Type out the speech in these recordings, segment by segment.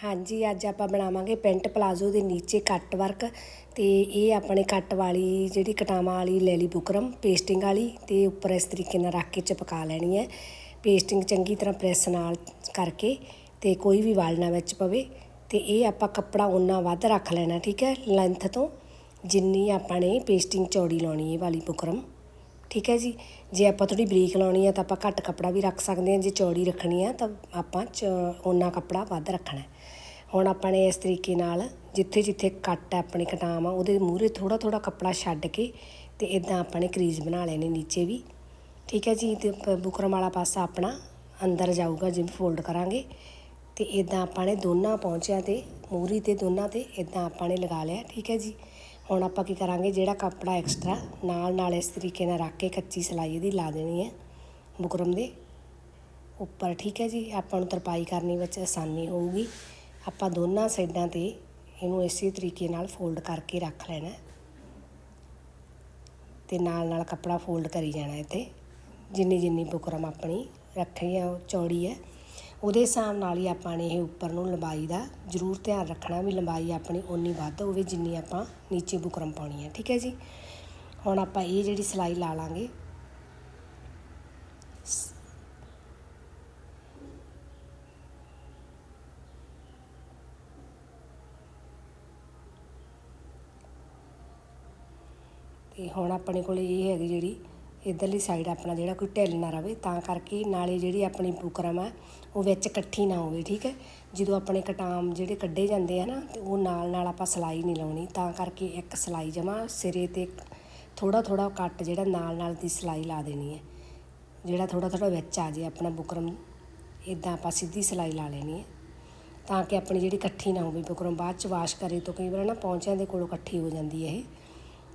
ਹਾਂਜੀ, ਅੱਜ ਆਪਾਂ ਬਣਾਵਾਂਗੇ ਪੈਂਟ ਪਲਾਜ਼ੋ ਦੇ ਨੀਚੇ ਕੱਟ ਵਰਕ ਤੇ ਇਹ ਆਪਣੇ ਕੱਟ ਵਾਲੀ ਜਿਹੜੀ ਕਟਾਵਾਂ ਵਾਲੀ ਲੈ ਲਈ ਬੁਕਰਮ, ਪੇਸਟਿੰਗ ਵਾਲੀ ਤੇ ਉੱਪਰ ਇਸ ਤਰੀਕੇ ਨਾਲ ਰੱਖ ਕੇ ਚਪਕਾ ਲੈਣੀ ਹੈ। ਪੇਸਟਿੰਗ ਚੰਗੀ ਤਰ੍ਹਾਂ ਪ੍ਰੈਸ ਨਾਲ ਕਰਕੇ ਤੇ ਕੋਈ ਵੀ ਵਾਲ ਨਾ ਵਿੱਚ ਪਵੇ ਤੇ ਇਹ ਆਪਾਂ ਕੱਪੜਾ ਉਨਾ ਵੱਧ ਰੱਖ ਲੈਣਾ, ਠੀਕ ਹੈ? ਲੈਂਥ ਤੋਂ ਜਿੰਨੀ ਆਪਾਂ ਨੇ ਪੇਸਟਿੰਗ ਚੌੜੀ ਲਾਉਣੀ ਹੈ ਵਾਲੀ ਬੁਕਰਮ। ਠੀਕ ਹੈ ਜੀ, ਜੇ ਆਪਾਂ ਥੋੜੀ ਬਰੀਕ ਲਾਉਣੀ ਆ ਤਾਂ ਆਪਾਂ ਘੱਟ ਕੱਪੜਾ ਵੀ ਰੱਖ ਸਕਦੇ ਹਾਂ, ਜੇ ਚੌੜੀ ਰੱਖਣੀ ਆ ਤਾਂ ਆਪਾਂ ਚ ਓਨਾ ਕੱਪੜਾ ਵੱਧ ਰੱਖਣਾ ਹੁਣ ਆਪਾਂ ਨੇ ਇਸ ਤਰੀਕੇ ਨਾਲ ਜਿੱਥੇ ਜਿੱਥੇ ਕੱਟ ਹੈ ਆਪਣੀ ਕਟਾਮ ਆ, ਉਹਦੇ ਮੂਹਰੇ ਥੋੜਾ ਥੋੜਾ ਕੱਪੜਾ ਛੱਡ ਕੇ ਤੇ ਇਦਾਂ ਆਪਾਂ ਨੇ ਕਰੀਜ਼ ਬਣਾ ਲੈਣੇ ਨੀਚੇ ਵੀ। ਠੀਕ ਹੈ ਜੀ, ਤੇ ਪ- ਬੁਕਰਮ ਵਾਲਾ ਪਾਸਾ ਆਪਣਾ ਅੰਦਰ ਜਾਊਗਾ, ਜਿਵੇਂ ਫੋਲਡ ਕਰਾਂਗੇ। ਤੇ ਇਦਾਂ ਆਪਾਂ ਨੇ ਦੋਨਾਂ ਪਹੁੰਚਿਆਂ ਤੇ, ਮੂਹਰੀ ਤੇ ਦੋਨਾਂ ਤੇ ਇਦਾਂ ਆਪਾਂ ਨੇ ਲਗਾ ਲਿਆ, ਠੀਕ ਹੈ ਜੀ। ਹੁਣ ਆਪਾਂ ਕੀ ਕਰਾਂਗੇ, ਜਿਹੜਾ ਕੱਪੜਾ ਐਕਸਟਰਾ ਨਾਲ ਨਾਲ ਇਸ ਤਰੀਕੇ ਨਾਲ ਰੱਖ ਕੇ ਕੱਚੀ ਸਿਲਾਈ ਇਹਦੀ ਲਾ ਦੇਣੀ ਹੈ ਬੁਕਰਮ ਦੇ। ਉੱਪਰ ਠੀਕ ਹੈ ਜੀ, ਆਪਾਂ ਨੂੰ ਤਰਪਾਈ ਕਰਨੀ ਵਿੱਚ ਆਸਾਨੀ ਹੋਊਗੀ। ਆਪਾਂ ਦੋਨਾਂ ਸਾਈਡਾਂ ਤੇ ਇਹਨੂੰ ਇਸੇ ਤਰੀਕੇ ਨਾਲ ਫੋਲਡ ਕਰਕੇ ਰੱਖ ਲੈਣਾ। ਹੈ। ਤੇ ਨਾਲ ਨਾਲ ਕੱਪੜਾ ਫੋਲਡ ਕਰੀ ਜਾਣਾ ਇੱਥੇ। ਜਿੰਨੀ ਜਿੰਨੀ ਬੁਕਰਮ ਆਪਣੀ ਰੱਖਣੀ ਆ, ਉਹ ਚੌੜੀ ਹੈ। ਉਹਦੇ ਹਿਸਾਬ ਨਾਲ ਹੀ ਆਪਾਂ ਨੇ ਇਹ ਉੱਪਰ ਨੂੰ ਲੰਬਾਈ ਦਾ ਜ਼ਰੂਰ ਧਿਆਨ ਰੱਖਣਾ ਵੀ ਲੰਬਾਈ ਆਪਣੀ ਓਨੀ ਵੱਧ ਹੋਵੇ ਜਿੰਨੀ ਆਪਾਂ ਨੀਚੇ ਬੁਕਰਮ ਪਾਉਣੀ ਹੈ, ਠੀਕ ਹੈ ਜੀ? ਹੁਣ ਆਪਾਂ ਇਹ ਜਿਹੜੀ ਸਿਲਾਈ ਲਾ ਲਾਂਗੇ। ਤੇ ਹੁਣ ਆਪਣੇ ਕੋਲ ਇਹ ਹੈਗੀ ਜਿਹੜੀ ਇਧਰਲੀ ਸਾਈਡ ਆਪਣਾ ਜਿਹੜਾ ਕੋਈ ਢਿੱਲ ਨਾ ਰਵੇ, ਤਾਂ ਕਰਕੇ ਨਾਲੇ ਜਿਹੜੀ ਆਪਣੀ ਬੁਕਰਮ ਆ, ਉਹ ਵਿੱਚ ਇਕੱਠੀ ਨਾ ਹੋਵੇ, ਠੀਕ ਹੈ? ਜਦੋਂ ਆਪਣੇ ਕਟਾਮ ਜਿਹੜੇ ਕੱਢੇ ਜਾਂਦੇ ਆ ਨਾ, ਤੇ ਉਹ ਨਾਲ ਨਾਲ ਆਪਾਂ ਸਿਲਾਈ ਨਹੀਂ ਲਾਉਣੀ, ਤਾਂ ਕਰਕੇ ਇੱਕ ਸਿਲਾਈ ਜਮਾ ਸਿਰੇ ਤੇ ਥੋੜਾ ਥੋੜਾ ਕੱਟ ਜਿਹੜਾ ਨਾਲ ਨਾਲ ਦੀ ਸਿਲਾਈ ਲਾ ਦੇਣੀ ਹੈ। ਜਿਹੜਾ ਥੋੜਾ ਥੋੜਾ ਵਿੱਚ ਆ ਜੇ ਆਪਣਾ ਬੁਕਰਮ ਇਦਾਂ ਆਪਾਂ ਸਿੱਧੀ ਸਿਲਾਈ ਲਾ ਲੈਣੀ ਹੈ। ਤਾਂ ਕਿ ਆਪਣੀ ਜਿਹੜੀ ਇਕੱਠੀ ਨਾ ਹੋਵੇ ਬੁਕਰਮ, ਬਾਅਦ ਚ ਵਾਸ਼ ਕਰੇ ਤੋਂ ਕਈ ਵਾਰ ਨਾ ਪੌਂਚਿਆਂ ਦੇ ਕੋਲੋਂ ਇਕੱਠੀ ਹੋ ਜਾਂਦੀ ਹੈ ਇਹ।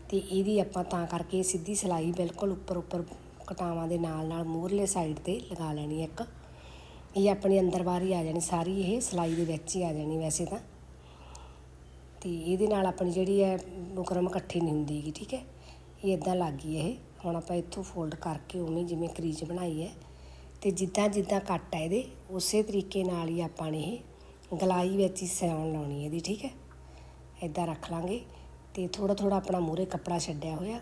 ਤੇ ਇਹਦੀ ਆਪਾਂ ਤਾਂ ਕਰਕੇ ਸਿੱਧੀ ਸਿਲਾਈ ਬਿਲਕੁਲ ਉੱਪਰ ਉੱਪਰ ਕਟਾਵਾਂ ਦੇ ਨਾਲ ਨਾਲ ਮੂਹਰਲੇ ਸਾਈਡ ਤੇ ਲਗਾ ਲੈਣੀ ਇੱਕ। ਇਹ ਆਪਣੀ ਅੰਦਰ ਬਾਹਰ ਹੀ ਆ ਜਾਣੀ, ਸਾਰੀ ਇਹ ਸਿਲਾਈ ਦੇ ਵਿੱਚ ਹੀ ਆ ਜਾਣੀ ਵੈਸੇ ਤਾਂ। ਤੇ ਇਹਦੇ ਨਾਲ ਆਪਣੀ ਜਿਹੜੀ ਹੈ ਬੁਕਰਮ ਇਕੱਠੀ ਨਹੀਂ ਹੁੰਦੀ ਗੀ ਠੀਕ ਹੈ? ਇਹ ਇਦਾਂ ਲੱਗ ਗਈ ਇਹ। ਹੁਣ ਆਪਾਂ ਇੱਥੋਂ ਫੋਲਡ ਕਰਕੇ ਉਵੇਂ ਜਿਵੇਂ ਕਰੀਜ਼ ਬਣਾਈ ਹੈ ਤੇ ਜਿੱਦਾਂ ਜਿੱਦਾਂ ਕੱਟ ਹੈ ਇਹਦੇ, ਉਸੇ ਤਰੀਕੇ ਨਾਲ ਹੀ ਆਪਾਂ ਨੇ ਇਹ ਗਲਾਈ ਵਿੱਚ ਹੀ ਸਿਉਣ ਲਾਉਣੀ ਹੈ ਇਹਦੀ, ਠੀਕ ਹੈ? ਇਦਾਂ ਰੱਖ ਲਾਂਗੇ। ਤੇ ਥੋੜਾ ਥੋੜਾ ਆਪਣਾ ਮੂਹਰੇ ਕੱਪੜਾ ਛੱਡਿਆ ਹੋਇਆ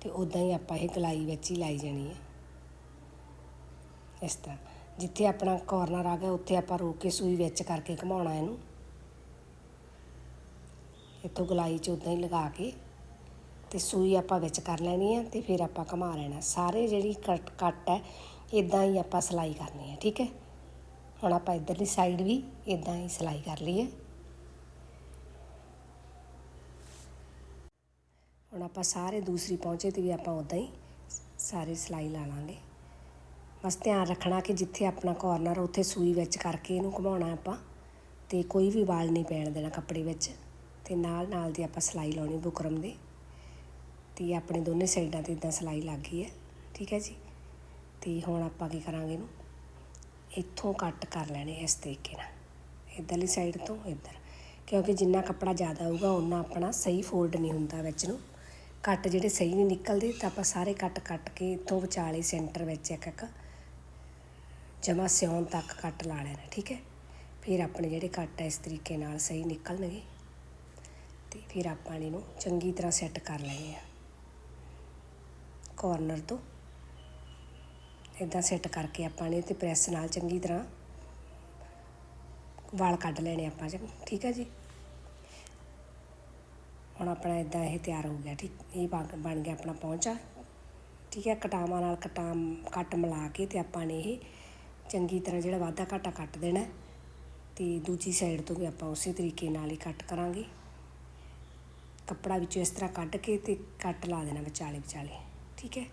ਤੇ ਉਦਾਂ ਹੀ ਆਪਾਂ ਇਹ ਗਲਾਈ ਵਿੱਚ ਹੀ ਲਾਈ ਜਾਣੀ ਹੈ। ਇਸ ਤਰ੍ਹਾਂ, ਜਿੱਥੇ ਆਪਣਾ ਕਾਰਨਰ ਆ ਗਿਆ, ਉੱਥੇ ਆਪਾਂ ਰੋਕ ਕੇ ਸੂਈ ਵਿੱਚ ਕਰਕੇ ਘੁਮਾਉਣਾ ਇਹਨੂੰ। ਇੱਥੋਂ ਗਲਾਈ 'ਚ ਉਦਾਂ ਹੀ ਲਗਾ ਕੇ ਤੇ ਸੂਈ ਆਪਾਂ ਵਿੱਚ ਕਰ ਲੈਣੀ ਹੈ ਤੇ ਫਿਰ ਆਪਾਂ ਘੁਮਾ ਲੈਣਾ। ਸਾਰੇ ਜਿਹੜੀ ਕੱਟ ਕੱਟ ਹੈ ਇਦਾਂ ਹੀ ਆਪਾਂ ਸਿਲਾਈ ਕਰਨੀ ਹੈ, ਠੀਕ ਹੈ? ਹੁਣ ਆਪਾਂ ਇਧਰਲੀ ਸਾਈਡ ਵੀ ਇਦਾਂ ਹੀ ਸਿਲਾਈ ਕਰ ਲਈ ਹੈ ਆਪਾਂ ਸਾਰੇ ਦੂਸਰੀ ਪਹੁੰਚੇ ਤੇ ਵੀ ਆਪਾਂ ਉਦਾਂ ਹੀ ਸਾਰੇ ਸਿਲਾਈ ਲਾ ਲਾਂਗੇ। ਬਸ ਧਿਆਨ ਰੱਖਣਾ ਕਿ ਜਿੱਥੇ ਆਪਣਾ ਕੋਰਨਰ ਉੱਥੇ ਸੂਈ ਵਿੱਚ ਕਰਕੇ ਇਹਨੂੰ ਘੁਮਾਉਣਾ ਆਪਾਂ ਤੇ ਕੋਈ ਵੀ ਵਾਲ ਨਹੀਂ ਪੈਣ ਦੇਣਾ ਕੱਪੜੇ ਵਿੱਚ ਤੇ ਨਾਲ ਨਾਲ ਦੀ ਆਪਾਂ ਸਿਲਾਈ ਲਾਉਣੀ ਬੁਕਰਮ ਦੇ ਤੇ ਆਪਣੇ ਦੋਨੇ ਸਾਈਡਾਂ ਤੇ ਇਦਾਂ ਸਿਲਾਈ ਲੱਗ ਗਈ ਹੈ, ਠੀਕ ਹੈ ਜੀ? ਤੇ ਹੁਣ ਆਪਾਂ ਕੀ ਕਰਾਂਗੇ ਇਹਨੂੰ? ਇੱਥੋਂ ਕੱਟ ਕਰ ਲੈਣੇ ਇਸ ਤਰੀਕੇ ਨਾਲ, ਇੱਧਰਲੀ ਸਾਈਡ ਤੋਂ ਇੱਧਰ, ਕਿਉਂਕਿ ਜਿੰਨਾ ਕੱਪੜਾ ਜ਼ਿਆਦਾ ਹੋਊਗਾ ਉਨਾ ਆਪਣਾ ਸਹੀ ਫੋਲਡ ਨਹੀਂ ਹੁੰਦਾ ਵਿੱਚ ਨੂੰ। ਕੱਟ ਜਿਹੜੇ ਸਹੀ ਨਹੀਂ ਨਿਕਲਦੇ, ਤਾਂ ਆਪਾਂ ਸਾਰੇ ਕੱਟ ਕੱਟ ਕੇ ਇੱਥੋਂ ਵਿਚਾਲੇ ਸੈਂਟਰ ਵਿੱਚ ਇੱਕ ਇੱਕ ਜਮਾ ਸਿਉਣ ਤੱਕ ਕੱਟ ਲਾ ਲੈਣਾ, ਠੀਕ ਹੈ? ਫਿਰ ਆਪਣੇ ਜਿਹੜੇ ਕੱਟ ਇਸ ਤਰੀਕੇ ਨਾਲ ਸਹੀ ਨਿਕਲਣਗੇ ਤੇ ਫਿਰ ਆਪਾਂ ਇਹਨੂੰ ਚੰਗੀ ਤਰ੍ਹਾਂ ਸੈੱਟ ਕਰ ਲੈਣੇ ਆ ਕਾਰਨਰ ਤੋਂ ਇਦਾਂ ਸੈੱਟ ਕਰਕੇ ਆਪਾਂ ਨੇ ਤੇ ਪ੍ਰੈਸ ਨਾਲ ਚੰਗੀ ਤਰ੍ਹਾਂ ਵਾਲ ਕੱਢ ਲੈਣੇ ਆਪਾਂ ਜੀ ਠੀਕ ਹੈ ਜੀ? ਹੁਣ ਆਪਣਾ ਇਦਾਂ ਇਹ ਤਿਆਰ ਹੋ ਗਿਆ, ਠੀਕ? ਇਹ ਬਣ ਗਿਆ ਆਪਣਾ ਪਹੁੰਚਾ ਠੀਕ ਹੈ? ਕਟਾਵਾਂ ਨਾਲ ਕਟਾਮ ਕੱਟ ਮਿਲਾ ਕੇ ਤੇ ਆਪਾਂ ਨੇ ਇਹ ਚੰਗੀ ਤਰ੍ਹਾਂ ਜਿਹੜਾ ਵਾਧਾ ਘਾਟਾ ਕੱਟ ਦੇਣਾ ਤੇ ਦੂਜੀ ਸਾਈਡ ਤੋਂ ਵੀ ਆਪਾਂ ਉਸੇ ਤਰੀਕੇ ਨਾਲ ਹੀ ਕੱਟ ਕਰਾਂਗੇ। ਕੱਪੜਾ ਵਿੱਚੋਂ ਇਸ ਤਰ੍ਹਾਂ ਕੱਢ ਕੇ ਤੇ ਕੱਟ ਲਾ ਦੇਣਾ ਵਿਚਾਲੇ ਵਿਚਾਲੇ, ਠੀਕ ਹੈ?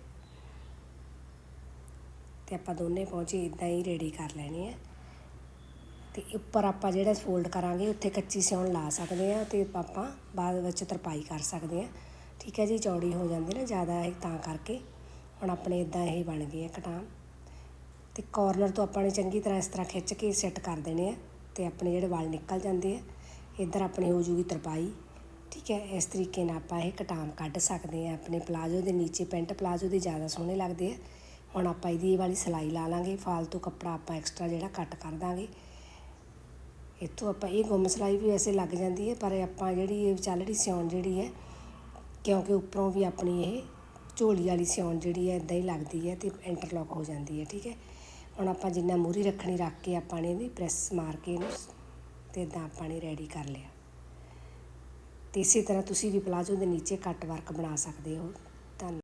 ਤੇ ਆਪਾਂ ਦੋਨੇ ਪਹੁੰਚੇ ਇਦਾਂ ਹੀ ਰੈਡੀ ਕਰ ਲੈਣੇ ਆ। ਅਤੇ ਉੱਪਰ ਆਪਾਂ ਜਿਹੜਾ ਫੋਲਡ ਕਰਾਂਗੇ, ਉੱਥੇ ਕੱਚੀ ਸਿਉਣ ਲਾ ਸਕਦੇ ਹਾਂ ਅਤੇ ਆਪਾਂ ਬਾਅਦ ਵਿੱਚ ਤਰਪਾਈ ਕਰ ਸਕਦੇ ਹਾਂ। ਠੀਕ ਹੈ ਜੀ, ਚੌੜੀ ਹੋ ਜਾਂਦੀ ਨਾ ਜ਼ਿਆਦਾ ਇਹ ਤਾਂ ਕਰਕੇ। ਹੁਣ ਆਪਣੇ ਇਦਾਂ ਇਹ ਬਣ ਗਏ ਆ ਕਟਾਮ ਤੇ ਕਾਰਨਰ ਤੋਂ ਆਪਾਂ ਨੇ ਚੰਗੀ ਤਰ੍ਹਾਂ ਇਸ ਤਰ੍ਹਾਂ ਖਿੱਚ ਕੇ ਸੈੱਟ ਕਰ ਦੇਣੇ ਆ ਤੇ ਆਪਣੇ ਜਿਹੜੇ ਵਾਲ ਨਿਕਲ ਜਾਂਦੇ ਆ, ਇੱਧਰ ਆਪਣੀ ਹੋ ਜੂਗੀ ਤਰਪਾਈ। ਠੀਕ ਹੈ, ਇਸ ਤਰੀਕੇ ਨਾਲ ਆਪਾਂ ਇਹ ਕਟਾਮ ਕੱਢ ਸਕਦੇ ਆ ਆਪਣੇ ਪਲਾਜ਼ੋ ਦੇ ਨੀਚੇ, ਪੈਂਟ ਪਲਾਜ਼ੋ ਦੇ ਜ਼ਿਆਦਾ ਸੋਹਣੇ ਲੱਗਦੇ ਆ। ਹੁਣ ਆਪਾਂ ਇਹਦੀ ਵਾਲੀ ਸਿਲਾਈ ਲਾ ਲਾਂਗੇ। ਫਾਲਤੂ ਕੱਪੜਾ ਆਪਾਂ ਐਕਸਟਰਾ ਜਿਹੜਾ ਕੱਟ ਕਰ ਦਾਂਗੇ। ਇੱਥੋਂ ਆਪਾਂ ਇਹ ਗੁੰਮ ਸਿਲਾਈ ਵੀ ਵੈਸੇ ਲੱਗ ਜਾਂਦੀ ਹੈ, ਪਰ ਆਪਾਂ ਜਿਹੜੀ ਇਹ ਵਿਚਾਲੜੀ ਸਿਉਣ ਜਿਹੜੀ ਹੈ, ਕਿਉਂਕਿ ਉੱਪਰੋਂ ਵੀ ਆਪਣੀ ਇਹ ਝੋਲੀ ਵਾਲੀ ਸਿਉਣ ਜਿਹੜੀ ਹੈ, ਇਦਾਂ ਹੀ ਲੱਗਦੀ ਹੈ ਤੇ ਇੰਟਰਲੌਕ ਹੋ ਜਾਂਦੀ ਹੈ, ਠੀਕ ਹੈ। ਹੁਣ ਆਪਾਂ ਜਿੰਨਾ ਮੂਰੀ ਰੱਖਣੀ ਰੱਖ ਕੇ ਆਪਾਂ ਨੇ ਇਹਦੀ ਪ੍ਰੈਸ ਮਾਰ ਕੇ ਇਹਨੂੰ ਤੇ ਇਦਾਂ ਆਪਾਂ ਨੇ ਰੈਡੀ ਕਰ ਲਿਆ। ਤੇ ਇਸੇ ਤਰ੍ਹਾਂ ਤੁਸੀਂ ਵੀ ਪਲਾਜੋ ਦੇ ਨੀਚੇ ਕੱਟ ਵਰਕ ਬਣਾ ਸਕਦੇ ਹੋ।